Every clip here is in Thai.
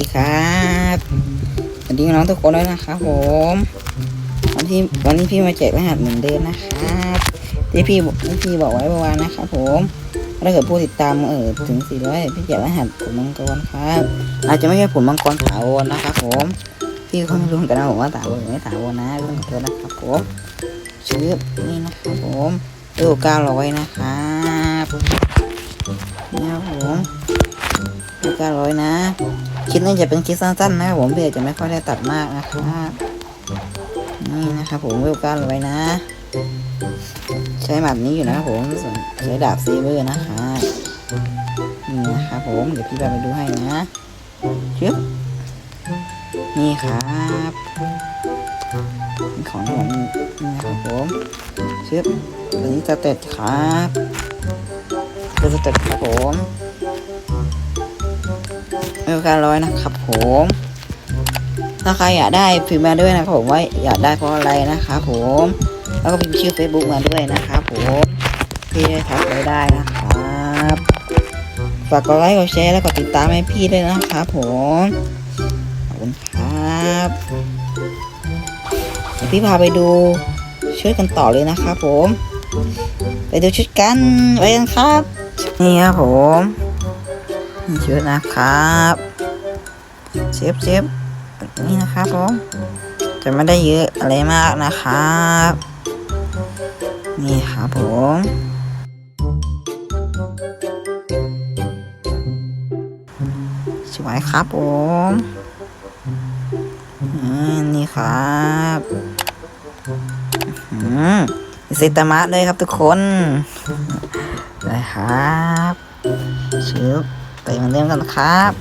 ีครับสวัสดีน้องทุกคนด้วยนะครับผมวันที่วันนี้พี่มาแจกรหัสเหมือนเดิมนะครับที่พี่ที่พี่บอกไว้เมื่อวานนะครับผมถ้าเกิดผู้ติดตามเออถึง400พี่แจกรหัสผลมังกรครับ อาจจะไม่ใช่ผลมังกรถาวรนะครับผมพี่ก็ไม่รู้เหมือนกันนะผมว่าถาวรหรือไม่ถาวรนะเรื่องของเธอนะครับผมชื่อนี่นะครับผมดูเก้าร้อยนะครับนี่ครับผมดูเก้าร้อยนะ คลิปนี้จะเป็นคลิปสั้นๆนะครับผมเพื่อจะไม่ค่อยได้ตัดมากนะครับนี่นะครับผมเวลก้าไว้นะ ใช้หมัดนี้อยู่นะครับผมใช้ดาบซีเบอร์นะครับนี่นะครับผมเดี๋ยวพี่ไปดูให้นะชึบนี่ครับนี่ของผมนี่นะครับผมชึบตัวนี้สเต็ดครับตัวสเต็ดครับผม เวลการร้อยนะครับผมถ้าใครอยากได้พิมพ์มาด้วยนะครับผมว่าอยากได้เพราะอะไรนะครับผมแล้วก็พิมพ์ชื่อ Facebook มาด้วยนะครับผมพี่ได้ทักไว้ได้นะครับฝากกดไลค์กดแชร์แล้วก็ติดตามให้พี่ด้วยนะครับผมขอบคุณครับพี่พาไปดูชุดกันต่อเลยนะครับผม ไปดูชุดกันไปกันครับ นี่ครับผม นี่ชุดนะครับเชฟเชฟนี้นะครับผมจะไม่ได้เยอะอะไรมากนะครับ นี่ครับผมสวยครับผมนี่ครับอืมเซตามะเลยครับทุกคนได้ครับชืบ ไปเหมือนเดิมกันนะครับ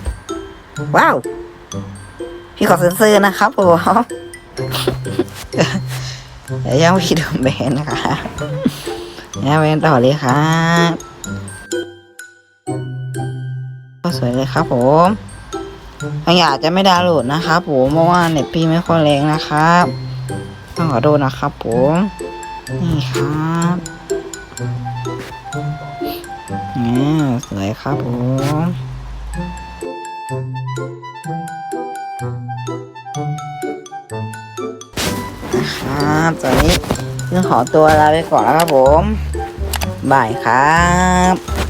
ว้าว พี่ขอเซ็นเซอร์นะครับผมเดี๋ยวยังไม่ดนแบนนะครับยังแบนต่อเลยครับก็สวยเลยครับผมบางอย่างจะไม่ดาวน์โหลดนะครับผมเพราะว่าเน็ตพี่ไม่ค่อยแรงนะครับต้องขอโทษนะครับผม นี่ครับ สวยครับผมครับตอนนี้ต้องขอตัวลาไปก่อนแล้วครับผมบ่ายครับ